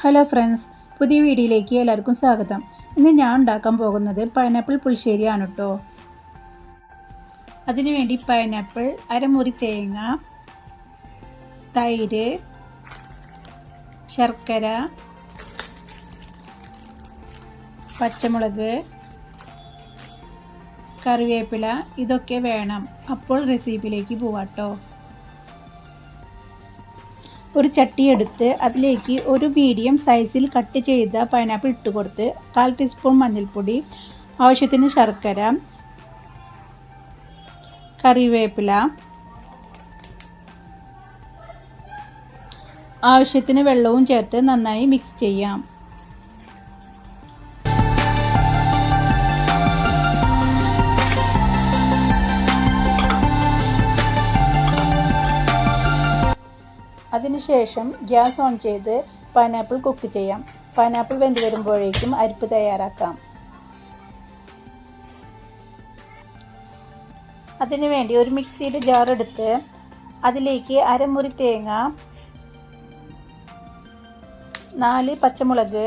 Hello friends പുതിയ വീഡിയോയിലേക്ക് എല്ലാവർക്കും സ്വാഗതം. ഇന്ന് ഞാൻ ഉണ്ടാക്കാൻ പോകുന്നത് പൈനാപ്പിൾ പുളിശ്ശേരിയാണ് കേട്ടോ അതിനുവേണ്ടി പൈനാപ്പിൾ അരമുറി തേങ്ങ തൈര് ശർക്കര പച്ചമുളക് കറിവേപ്പില ഇതൊക്കെ വേണം. അപ്പോൾ റെസിപ്പിയിലേക്ക് പോവാട്ടോ. ഒരു ചട്ടി എടുത്ത് അതിലേക്ക് ഒരു മീഡിയം സൈസിൽ കട്ട് ചെയ്ത പൈനാപ്പിൾ ഇട്ട് കൊടുത്ത് കാൽ ടീസ്പൂൺ മഞ്ഞൾപ്പൊടി ആവശ്യത്തിന് ശർക്കര കറിവേപ്പില ആവശ്യത്തിന് വെള്ളവും ചേർത്ത് നന്നായി മിക്സ് ചെയ്യാം. അതിനുശേഷം ഗ്യാസ് ഓൺ ചെയ്ത് പൈനാപ്പിൾ കുക്ക് ചെയ്യാം. പൈനാപ്പിൾ വെന്ത് വരുമ്പോഴേക്കും അരിപ്പ് തയ്യാറാക്കാം. അതിനുവേണ്ടി ഒരു മിക്സിയുടെ ജാർ എടുത്ത് അതിലേക്ക് അരമുറി തേങ്ങ നാല് പച്ചമുളക്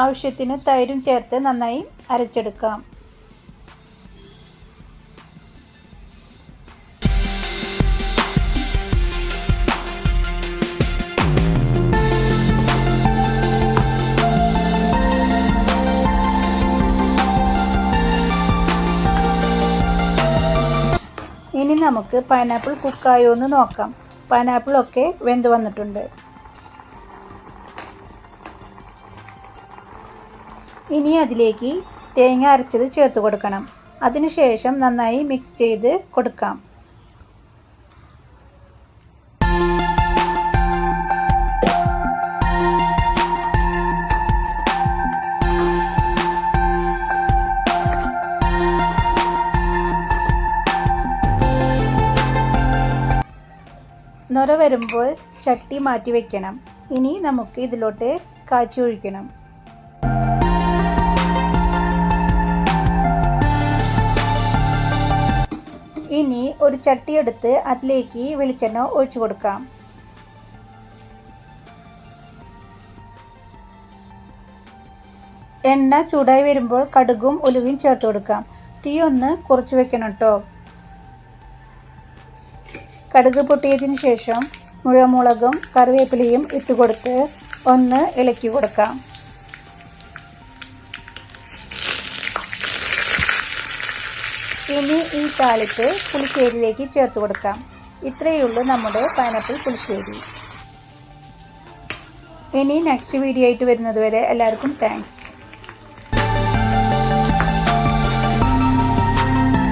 ആവശ്യത്തിന് തൈരും ചേർത്ത് നന്നായി അരച്ചെടുക്കാം. നമുക്ക് പൈനാപ്പിൾ കുക്കായോ എന്ന് നോക്കാം. പൈനാപ്പിളൊക്കെ വെന്ത് വന്നിട്ടുണ്ട്. ഇനി അതിലേക്ക് തേങ്ങ അരച്ചത് ചേർത്ത് കൊടുക്കണം. അതിനുശേഷം നന്നായി മിക്സ് ചെയ്ത് കൊടുക്കാം. നൊര വരുമ്പോൾ ചട്ടി മാറ്റി വെക്കണം. ഇനി നമുക്ക് ഇതിലോട്ട് കാച്ചി ഒഴിക്കണം. ഇനി ഒരു ചട്ടി എടുത്ത് അതിലേക്ക് വെളിച്ചെണ്ണ ഒഴിച്ചു കൊടുക്കാം. എണ്ണ ചൂടായി വരുമ്പോൾ കടുകും ഉലുവയും ചേർത്ത് കൊടുക്കാം. തീ ഒന്ന് കുറച്ച് വെക്കണം കേട്ടോ കടുക് പൊട്ടിയതിന് ശേഷം മുഴമുളകും കറിവേപ്പിലയും ഇട്ട് കൊടുത്ത് ഒന്ന് ഇളക്കി കൊടുക്കാം. ഇനി ഈ താളിപ്പ് പുളിശ്ശേരിയിലേക്ക് ചേർത്ത് കൊടുക്കാം. ഇത്രയേ ഉള്ളൂ നമ്മുടെ പൈനാപ്പിൾ പുളിശ്ശേരി. ഇനി നെക്സ്റ്റ് വീഡിയോ ആയിട്ട് വരുന്നത് വരെ എല്ലാവർക്കും താങ്ക്സ്